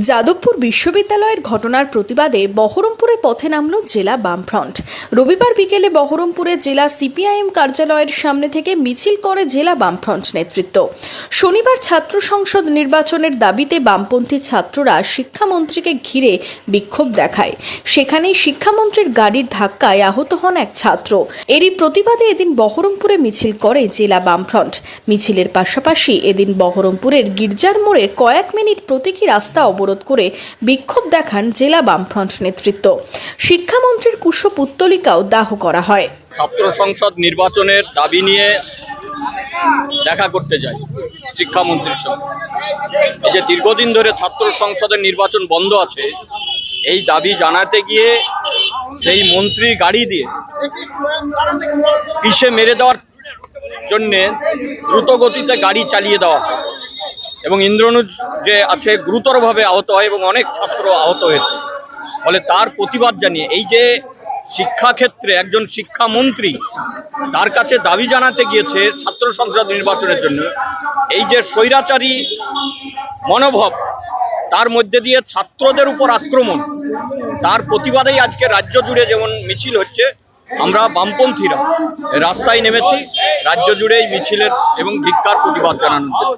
যাদবপুর বিশ্ববিদ্যালয়ের ঘটনার প্রতিবাদে বহরমপুরে পথে নামল জেলা বামফ্রন্ট। রবিবার বিকেলে বহরমপুরে জেলা সিপিআইএম কার্যালয়ের সামনে থেকে মিছিল করে জেলা বামফ্রন্ট নেতৃত্ব। শনিবার ছাত্র সংসদ নির্বাচনের দাবিতে বামপন্থী ছাত্ররা শিক্ষামন্ত্রীকে ঘিরে বিক্ষোভ দেখায়। সেখানেই শিক্ষামন্ত্রীর গাড়ির ধাক্কায় আহত হন এক ছাত্র। এরই প্রতিবাদে এদিন বহরমপুরে মিছিল করে জেলা বামফ্রন্ট। মিছিলের পাশাপাশি এদিন বহরমপুরের গির্জার মোড়ে কয়েক মিনিট প্রতীকী রাস্তা অবরোধ করে বিক্ষোভ দেখান জেলা বামফ্রন্ট নেতৃত্ব। শিক্ষামন্ত্রীর কুশ পুত্তলিকাও দাহ করা হয়। ছাত্র সংসদ নির্বাচনের দাবি নিয়ে দেখা করতে যাই শিক্ষামন্ত্রীর সঙ্গে। এই যে দীর্ঘদিন ধরে ছাত্র সংসদের নির্বাচন বন্ধ আছে, এই দাবি জানাতে গিয়ে সেই মন্ত্রী গাড়ি দিয়ে পিষে মেরে দেওয়ার জন্যে দ্রুত গতিতে গাড়ি চালিয়ে দেওয়া হয়। এবং ইন্দ্রনুজ যে আছে, গুরুতরভাবে আহত হয় এবং অনেক ছাত্র আহত হয়েছে। ফলে তার প্রতিবাদ জানিয়ে এই যে শিক্ষাক্ষেত্রে একজন শিক্ষামন্ত্রী তার কাছে দাবি জানাতে গিয়েছে ছাত্র সংসদ নির্বাচনের জন্য, এই যে স্বৈরাচারী মনোভাব, তার মধ্যে দিয়ে ছাত্রদের উপর আক্রমণ, তার প্রতিবাদেই আজকে রাজ্য জুড়ে যেমন মিছিল হচ্ছে, আমরা বামপন্থীরা রাস্তায় নেমেছি, রাজ্য জুড়ে এই মিছিলের এবং ভিক্ষার প্রতিবাদ জানানোর জন্য।